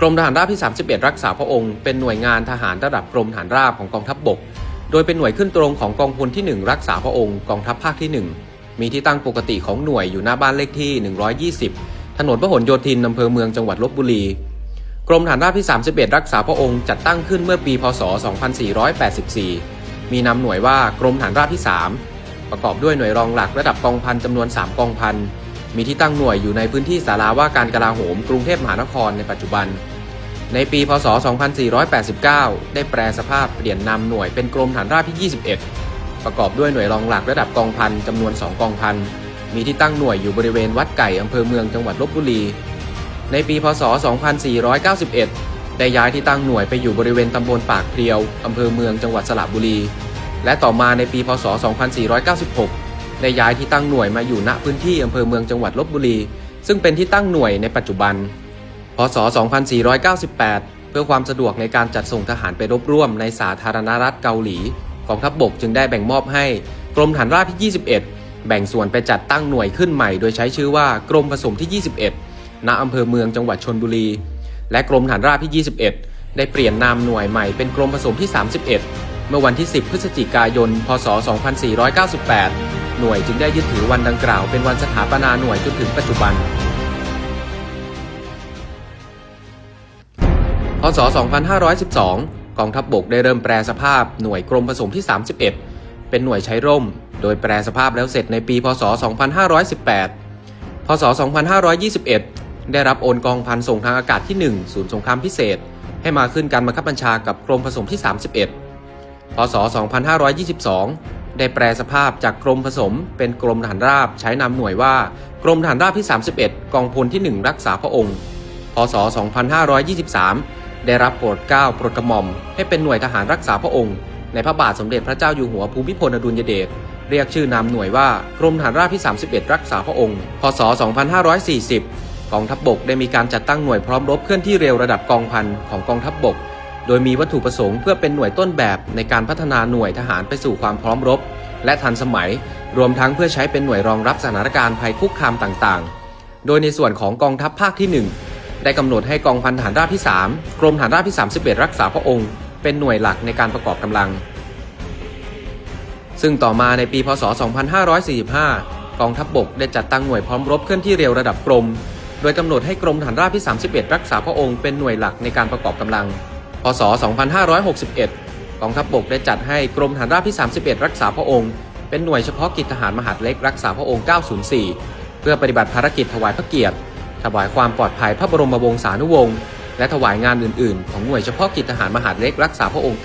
กรมทหารราบที่ 31 รักษาพระองค์เป็นหน่วยงานทหารระดับกรมทหารราบของกองทัพบบก โดยเป็นหน่วยขึ้นตรงของกองพลที่ 1 รักษาพระองค์กองทัพภาคที่ 1 มีที่ตั้งปกติของหน่วยอยู่หน้าบ้านเลขที่ 120 ถนนพหลโยธินอำเภอเมืองจังหวัดลบบุรี กรมฐานราบที่ 31 รักษาพระองค์จัดตั้งขึ้นเมื่อปีพศ 2484 มีนำหน่วยว่ากรมฐานราบที่ 3 ประกอบด้วยหน่วยรองหลักระดับกองพันจำนวน 3 กองพัน มีที่ตั้งหน่วยอยู่ในพื้นที่สาราว่าการกลาโหมกรุงเทพมหานครในปัจจุบัน ในปี พศ 2489 ได้แปลสภาพเปลี่ยนนามหน่วยเป็นกรมฐานราบที่ 21 ประกอบด้วยหน่วยรองหลักระดับกองพันจำนวน 2 กองพัน มีที่ตั้งหน่วยอยู่บริเวณวัดไก่อำเภอเมืองจังหวัดลบบุรี ในปี พศ 2491 ได้ย้ายที่ตั้งหน่วยไปอยู่บริเวณตำบลปากเพลียวอำเภอเมืองจังหวัดสระบุรี และต่อมาในปี พศ 2496 ได้ย้ายที่ตั้งหน่วยมาอยู่ณพื้นที่อำเภอเมืองจังหวัดลบบุรี ซึ่งเป็นที่ตั้งหน่วยในปัจจุบัน พศ 2498 เพื่อความสะดวกในการจัดส่งทหารไปรบร่วมในสาธารณรัฐเกาหลีกองทัพบบกจึงได้แบ่งมอบให้ กรมฐานราบที่ 21 แบ่งส่วนไปจัดตั้งหน่วยขึ้นใหม่ โดยใช้ชื่อว่ากรมผสมที่ 21 ณอำเภอเมืองจังหวัดชนบุรี และกรมฐานราบที่ 21 ได้เปลี่ยนนามหน่วยใหม่เป็นกรมผสมที่ 31 เมื่อวันที่ 10 พฤศจิกายน พศ 2498 หน่วยจึงได้ยึดถือวันดังกล่าวเป็นวันสถาปนาหน่วยจนถึงปัจจุบัน พศ 2512 กองทัพบบกได้เริ่มแปลสภาพหน่วยกรมผสมที่ 31 เป็นหน่วยใช้ร่ม โดยแปลสภาพแล้วเสร็จในปี พศ 2518 พศ 2521 ได้รับโอนกองพันส่งทางอากาศที่ 1 ศูนย์สงครามพิเศษ ให้มาขึ้นการบังคับบัญชากับกรมผสมที่ 31 พศ 2522 ได้แปลสภาพจากกรมผสม เป็นกรมทหารราบใช้นามหน่วยว่า กรมทหารราบที่ 31 กองพลที่ 1 รักษาพระองค์ พศ 2523 ได้รับโปรดเกล้าโปรดกระหม่อม ให้เป็นหน่วยทหารรักษาพระองค์ ในพระบาทสมเด็จพระเจ้าอยู่หัวภูมิพลอดุลยเดชเรียกชื่อนามหน่วยว่ากรมทหารราบที่ 31 รักษาพระองค์ พศ 2540 กองทัพบบกได้มีการจัดตั้งหน่วยพร้อมรบเคลื่อนที่เร็วระดับกองพันของกองทัพบบก โดยมีวัตถุประสงค์เพื่อเป็นหน่วยต้นแบบในการพัฒนาหน่วยทหารไปสู่ความพร้อมรบ และทันสมัย รวมทั้งเพื่อใช้เป็นหน่วยรองรับสถานการณ์ภัยคุกคามต่างๆ โดยในส่วนของกองทัพภาคที่ 1 ได้กำหนดให้กองพันทหารราบที่ 3 กรมทหารราบที่ 31 รักษาพระองค์ เป็นหน่วยหลักในการประกอบกำลัง ซึ่งต่อมาในปีพศ 2545 กองทัพบบกได้จัดตั้งหน่วยพร้อมรบเคลื่อนที่เร็วระดับกรม โดยกำหนดให้กรมฐานราบที่ 31 รักษาพระองค์เป็นหน่วยหลักในการประกอบกำลัง พศ 2561 กองทัพบบกได้จัดให้กรมฐานราบที่ 31 รักษาพระองค์ เป็นหน่วยเฉพาะกิจทหารมหาดเล็กรักษาพระองค์ 904 เพื่อปฏิบัติภารกิจถวายพระเกียรติ ถวายความปลอดภัยพระบรมวงศานุวงศ์และถวายงานอื่น ๆ ของหน่วยเฉพาะกิจทหารมหาดเล็กรักษาพระองค์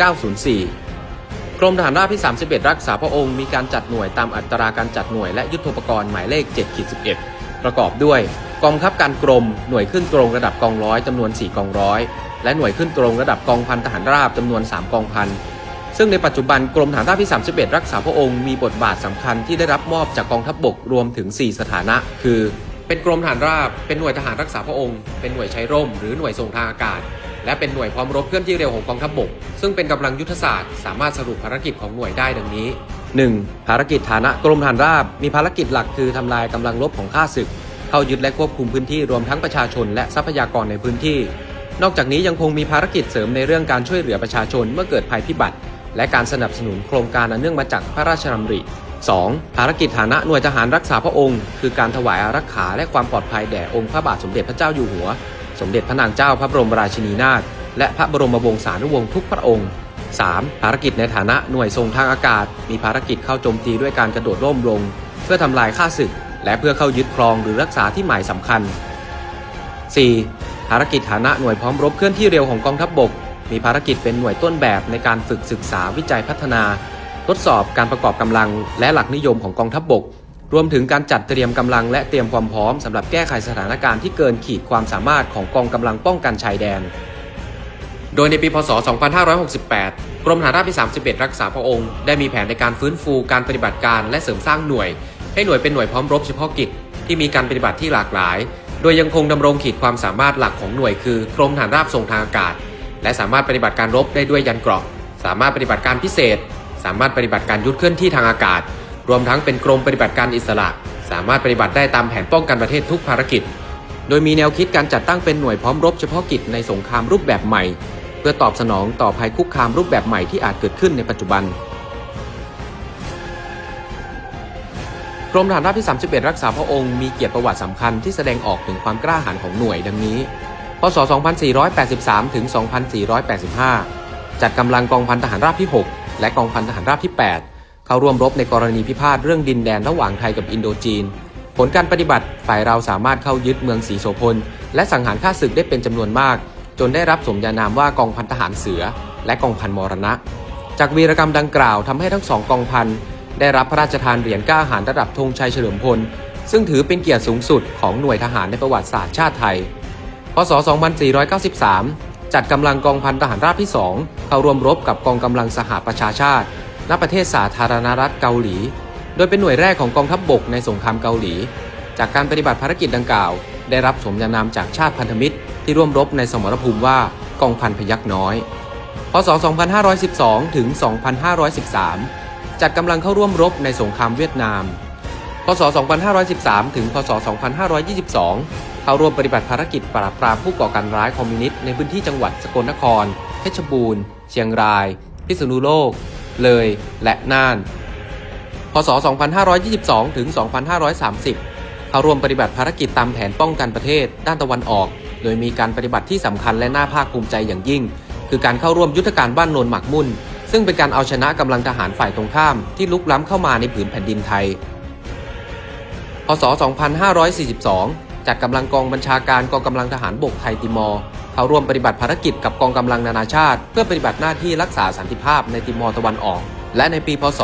904 กรมทหารราบที่ 31 รักษาพระองค์มีการจัดหน่วยตามอัตราการจัดหน่วยและยุทธปกรณ์หมายเลข 7-11 ประกอบด้วย กองบังคับการกรม หน่วยขึ้นตรงระดับกองร้อยจำนวน 4 กองร้อย และหน่วยขึ้นตรงระดับกองพันทหารราบจำนวน 3 กองพัน ซึ่งในปัจจุบันกรมฐานราบที่ 31 รักษาพระองค์มีบทบาทสำคัญที่ได้รับมอบจากกองทัพบบกรวมถึง 4 สถานะ คือ เป็นกรมฐานราบ เป็นหน่วยทหารรักษาพระองค์ เป็นหน่วยใช้ร่ม หรือหน่วยส่งทางอากาศ และเป็นหน่วยพร้อมรบเคลื่อนที่เร็วของกองทัพบบก ซึ่งเป็นกำลังยุทธศาสตร์ สามารถสรุปภารกิจของหน่วยได้ดังนี้ 1. ภารกิจฐานะกรมฐานราบ มีภารกิจหลักคือทำลายกำลังรบของข้าศึก เข้ายึดและควบคุมพื้นที่รวมทั้งประชาชน และทรัพยากรในพื้นที่ นอกจากนี้ยังคงมีภารกิจเสริมในเรื่องการช่วยเหลือประชาชนเมื่อเกิดภัยพิบัติ และการสนับสนุนโครงการอันเนื่องมาจากพระราชดำริ 2. ภารกิจฐานะหน่วยทหารรักษาพระองค์ คือการถวายอารักขาและความปลอดภัยแด่องค์พระบาทสมเด็จพระเจ้าอยู่หัว สมเด็จพระนางเจ้าพระบรมราชินีนาถและพระบรมวงศานุวงศ์ทุกพระองค์ 3. ภารกิจในฐานะหน่วยทรงทางอากาศ มีภารกิจเข้าโจมตีด้วยการกระโดดร่มลง เพื่อทำลายข้าศึก และเพื่อเข้ายึดครองหรือรักษาที่หมายสำคัญ 4. ภารกิจฐานะหน่วยพร้อมรบเคลื่อนที่เร็วของกองทัพบบก มีภารกิจเป็นหน่วยต้นแบบในการฝึกศึกษาวิจัยพัฒนา ทดสอบการประกอบกำลัง และหลักนิยมของกองทัพบบก รวมถึงการจัดเตรียมกำลังและเตรียมความพร้อมสำหรับแก้ไขสถานการณ์ที่เกินขีดความสามารถของกองกำลังป้องกันชายแดน โดยในปีพศ 2568 กรมทหารราบที่ 31 รักษาพระองค์ ได้มีแผนในการฟื้นฟูการปฏิบัติการและเสริมสร้างหน่วย ให้หน่วยเป็นหน่วยพร้อมรบเฉพาะกิจที่มีการปฏิบัติที่หลากหลาย โดยยังคงดำรงขีดความสามารถหลักของหน่วยคือกรมทหารราบทรงทางอากาศ และสามารถปฏิบัติการรบได้ด้วยยันเกราะ สามารถปฏิบัติการพิเศษ สามารถปฏิบัติการยุทธเคลื่อนที่ทางอากาศ รวมทั้งเป็นกรมปฏิบัติการอิสระ สามารถปฏิบัติได้ตามแผนป้องกันประเทศทุกภารกิจ โดยมีแนวคิดการจัดตั้งเป็นหน่วยพร้อมรบเฉพาะกิจในสงครามรูปแบบใหม่ เพื่อตอบสนองต่อภัยคุกคามรูปแบบใหม่ที่อาจเกิดขึ้นในปัจจุบัน กรมทหารราบที่ 31 รักษาพระองค์มีเกียรติประวัติสำคัญที่แสดงออกถึงความกล้าหาญของหน่วยดังนี้ พศ 2483 ถึง 2485 จัดกำลังกองพันทหารราบที่ 6 และกองพันทหารราบที่ 8 เข้าร่วมรบในกรณีพิพาทเรื่องดินแดนระหว่างไทยกับอินโดจีน ผลการปฏิบัติฝ่ายเราสามารถเข้ายึดเมืองศรีโสพล และสังหารข้าศึกได้เป็นจำนวนมาก จนได้รับสมญานามว่ากองพันทหารเสือ และกองพันมรณะ จากวีรกรรมดังกล่าวทำให้ทั้งสองกองพัน ได้รับพระราชทานเหรียญก้าหาญระดับธงชัยเฉลิมพล ซึ่งถือเป็นเกียรติสูงสุดของหน่วยทหารในประวัติศาสตร์ชาติไทย พศ 2493 จัดกำลังกองพันทหารราบที่ 2 เข้าร่วมรบกับกองกำลังสหประชาชาติ ณ ประเทศสาธารณรัฐเกาหลี โดยเป็นหน่วยแรกของกองทัพบบกในสงครามเกาหลี จากการปฏิบัติภารกิจดังกล่าว ได้รับสมญานามจากชาติพันธมิตร ที่ร่วมรบในสมรภูมิว่ากองพันพยักน้อย พศ 2512 ถึง 2513 จัดกำลังเข้าร่วมรบในสงครามเวียดนาม พศ 2513 ถึง พศ 2522 เข้าร่วมปฏิบัติภารกิจปราบปรามผู้ก่อการร้ายคอมมิวนิสต์ในพื้นที่จังหวัดสกลนคร เพชรบูรณ์ เชียงราย พิษณุโลก เลย และน่าน พศ 2522 ถึง 2530 เข้าร่วมปฏิบัติภารกิจตามแผนป้องกันประเทศด้านตะวันออก โดยมีการปฏิบัติที่สำคัญและน่าภาคภูมิใจอย่างยิ่ง คือการเข้าร่วมยุทธการบ้านโนนหมักมุ่น ซึ่งเป็นการเอาชนะกำลังทหารฝ่ายตรงข้ามที่ลุกล้ำเข้ามาในผืนแผ่นดินไทย พศ 2542 จัดกำลังกองบัญชาการกองกำลังทหารบกไทยติมอร์เข้าร่วมปฏิบัติภารกิจกับกองกำลังนานาชาติ เพื่อปฏิบัติหน้าที่รักษาสันติภาพในติมอร์ตะวันออก และในปี พศ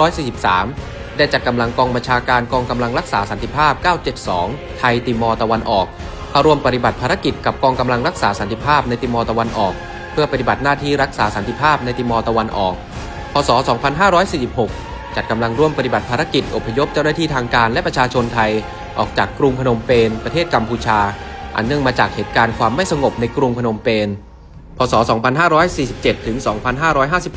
2543 ได้จัดกำลังกองบัญชาการกองกำลังรักษาสันติภาพ 972 ไทยติมอร์ตะวันออกเข้าร่วมปฏิบัติภารกิจกับกองกำลังรักษาสันติภาพในติมอร์ตะวันออก เพื่อปฏิบัติหน้าที่รักษาสันติภาพในติมอร์ตะวันออก พศ 2546 จัดกำลังร่วมปฏิบัติภารกิจอพยพเจ้าหน้าที่ทางการและประชาชนไทย ออกจากกรุงพนมเปญประเทศกัมพูชา อันเนื่องมาจากเหตุการณ์ความไม่สงบในกรุงพนมเปญ พศ 2547 ถึง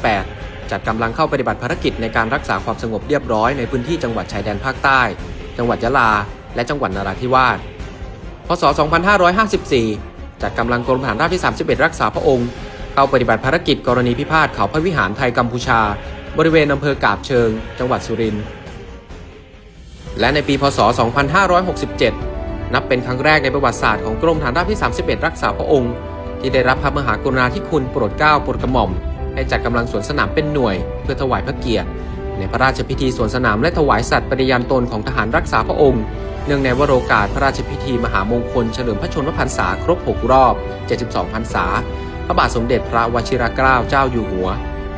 2558 จัดกำลังเข้าปฏิบัติภารกิจในการรักษาความสงบเรียบร้อยในพื้นที่จังหวัดชายแดนภาคใต้ จังหวัดยะลา และจังหวัดนราธิวาส พศ 2554 จัดกำลังกรมทหารราบที่ 31 รักษาพระองค์ เข้าปฏิบัติภารกิจกรณีพิพาทเขาพระวิหารไทยกัมพูชา บริเวณอำเภอกาบเชิง จังหวัดสุรินทร์และในปีพศ 2567 นับเป็นครั้งแรกในประวัติศาสตร์ของกรมฐานราบที่ 31 รักษาพระองค์ ที่ได้รับพระมหากรุณาธิคุณโปรดเกล้าโปรดกระหม่อม ให้จัดกำลังสวนสนามเป็นหน่วย เพื่อถวายพระเกียรติ ในพระราชพิธีสวนสนามและถวายสัตย์ปฏิญาณตนของทหารรักษาพระองค์เนื่องในวโรกาสพระราชพิธีมหามงคลเฉลิมพระชนมพรรษาครบ 6 รอบ 72 พรรษา พระบาทสมเด็จพระวชิรเกล้าเจ้าอยู่หัว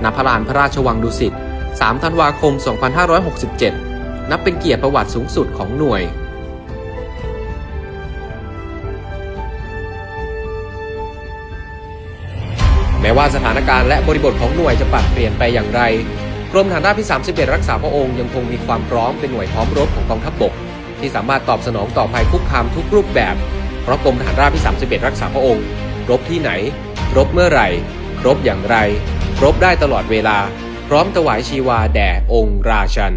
ณ พระลานพระราชวังดุสิต 3 ธันวาคม 2567 นับเป็นเกียรติประวัติสูงสุดของหน่วยแม้ว่าสถานการณ์และบริบทของหน่วยจะปรับเปลี่ยนไปอย่างไร กรมฐานราบที่ 31 รักษาพระองค์ยังคงมีความพร้อมเป็นหน่วยพร้อมรบของกองทัพบกที่สามารถตอบสนองต่อภัยคุกคามทุกรูปแบบ เพราะกรมฐานราบที่ 31 รักษาพระองค์ รบที่ไหน รบเมื่อไหร่รบอย่างไร รบได้ตลอดเวลา พร้อมถวายชีวาแด่องค์ราชัน